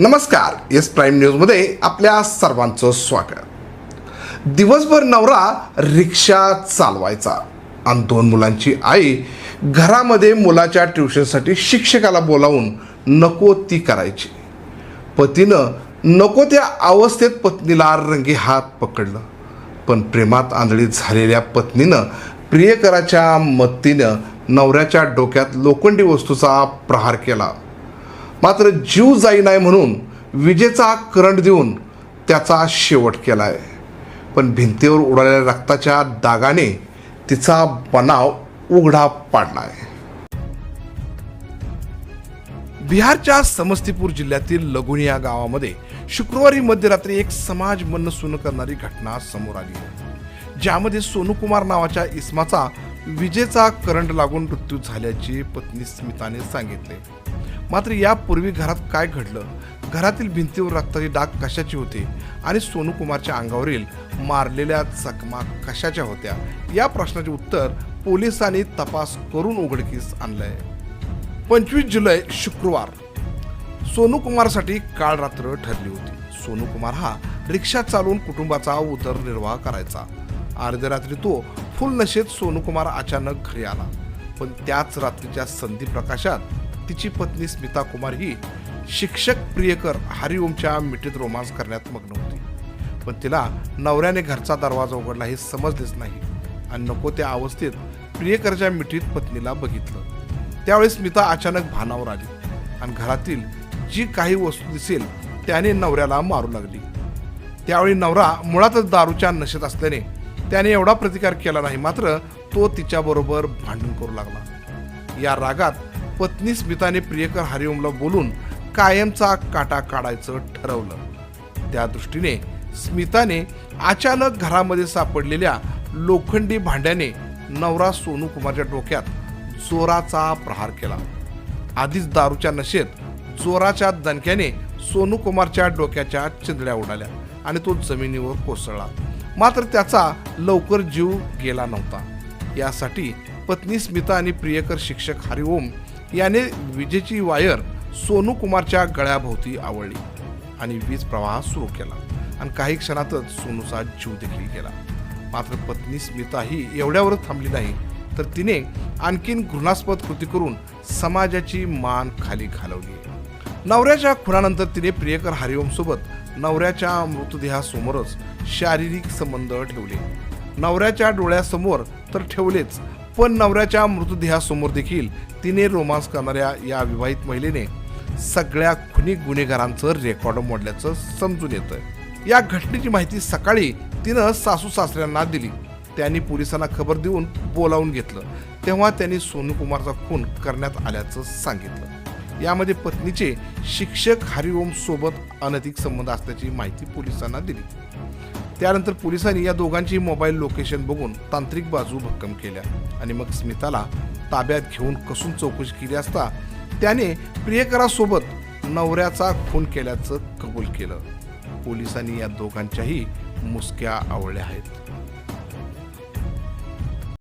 नमस्कार. S prime न्यूजमध्ये आपल्या सर्वांचं स्वागत. दिवसभर नवरा रिक्षा चालवायचा आणि दोन मुलांची आई घरामध्ये मुलाच्या ट्युशनसाठी शिक्षकाला बोलावून नको ती करायची. पतीनं नको त्या अवस्थेत पत्नीला रंगी हात पकडलं. पण प्रेमात आंधळी झालेल्या पत्नीनं प्रियकराच्या मदतीनं नवऱ्याच्या डोक्यात लोखंडी वस्तूचा प्रहार केला. मात्र जीव जाई नाही म्हणून विजेचा करंट देऊन त्याचा शेवट केला आहे पण भिंतीवर उडालेल्या रक्ताच्या दागाने तिचा बनाव उघडा पाडला आहे बिहारच्या समस्तीपूर जिल्ह्यातील लगुनिया गावामध्ये शुक्रवारी मध्यरात्री एक समाज मनसून करणारी घटना समोर आली. ज्यामध्ये सोनूकुमार नावाच्या इस्माचा विजेचा करंट लागून मृत्यू झाल्याची पत्नी स्मिताने सांगितले. मात्र यापूर्वी घरात काय घडलं? घरातील भिंतीवर रक्ताचे डाग कशाचे होते? आणि सोनूकुमारच्या अंगावरील मारलेल्या जखमा कशाच्या होत्या? या प्रश्नाचे उत्तर पोलिसांनी तपास करून उघडकीस आणलंय. पंचवीस जुलै शुक्रवार. सोनू कुमारसाठी काळ रात्र ठरली होती. सोनू कुमार हा रिक्षा चालवून कुटुंबाचा उदरनिर्वाह करायचा. अर्ध्या रात्री तो फुल नशेत सोनू कुमार अचानक घरी आला. पण त्याच रात्रीच्या संधी प्रकाशात तिची पत्नी स्मिता कुमार ही शिक्षक प्रियकर हरिओमच्या मिठीत रोमांस करण्यात मग्न होती. पण तिला नवऱ्याने घरचा दरवाजा उघडला हे समजलेच नाही आणि नको त्या अवस्थेत प्रियकरच्या मिठीत पत्नीला बघितलं. त्यावेळी स्मिता अचानक भानावर आली आणि घरातील जी काही वस्तू दिसेल त्याने नवऱ्याला मारू लागली. त्यावेळी नवरा मुळातच दारूच्या नशेत असल्याने त्याने एवढा प्रतिकार केला नाही मात्र तो तिच्याबरोबर भांडण करू लागला. या रागात पत्नी स्मिताने प्रियकर हरिओमला बोलून कायमचा काटा काढायचं ठरवलं. त्या दृष्टीने स्मिताने अचानक घरामध्ये सापडलेल्या लोखंडी भांड्याने नवरा सोनू कुमारच्या डोक्यात जोराचा प्रहार केला. आधीच दारूच्या नशेत जोराच्या दणक्याने सोनू कुमारच्या डोक्याच्या चिंदड्या उडाल्या आणि तो जमिनीवर कोसळला. मात्र त्याचा लवकर जीव गेला नव्हता. यासाठी पत्नी स्मिता आणि प्रियकर शिक्षक हरिओम याने विजेची वायर सोनू कुमारच्या गळ्याभोवती आवळली आणि वीज प्रवाह सुरू केला. आणि काही क्षणातच सोनूचा जीव देखील गेला. मात्र पत्नी स्मिता ही एवढ्यावरच थांबली नाही तर तिने आणखीन घृणास्पद कृती करून समाजाची मान खाली घालवली. नवऱ्याच्या खुनानंतर तिने प्रियकर हरिओम सोबत नवऱ्याच्या मृतदेहासमोरच शारीरिक संबंध ठेवले. नवऱ्याच्या डोळ्यासमोर तर ठेवलेच पण नवऱ्याच्या मृतदेहासमोर देखील तिने रोमांस करणाऱ्या या विवाहित महिलेने सगळ्या खुनी गुन्हेगारांचं रेकॉर्ड मोडल्याचं समजून येतं या घटनेची माहिती सकाळी तिनं सासू सासऱ्यांना दिली. त्यांनी पोलिसांना खबर देऊन बोलावून घेतलं. तेव्हा त्यांनी सोनू कुमारचा खून करण्यात आल्याचं सांगितलं. यामध्ये पत्नीचे शिक्षक हरिओम सोबत अनैतिक संबंध असल्याची माहिती पोलिसांना दिली. त्यानंतर पोलिसांनी या दोघांची मोबाईल लोकेशन बघून तांत्रिक बाजू भक्कम केल्या आणि मग स्मिताला ताब्यात घेऊन कसून चौकशी केली असता त्याने प्रियकरासोबत नवऱ्याचा खून केल्याचं कबूल केलं. पोलिसांनी या दोघांच्याही मुसक्या आवळल्या आहेत.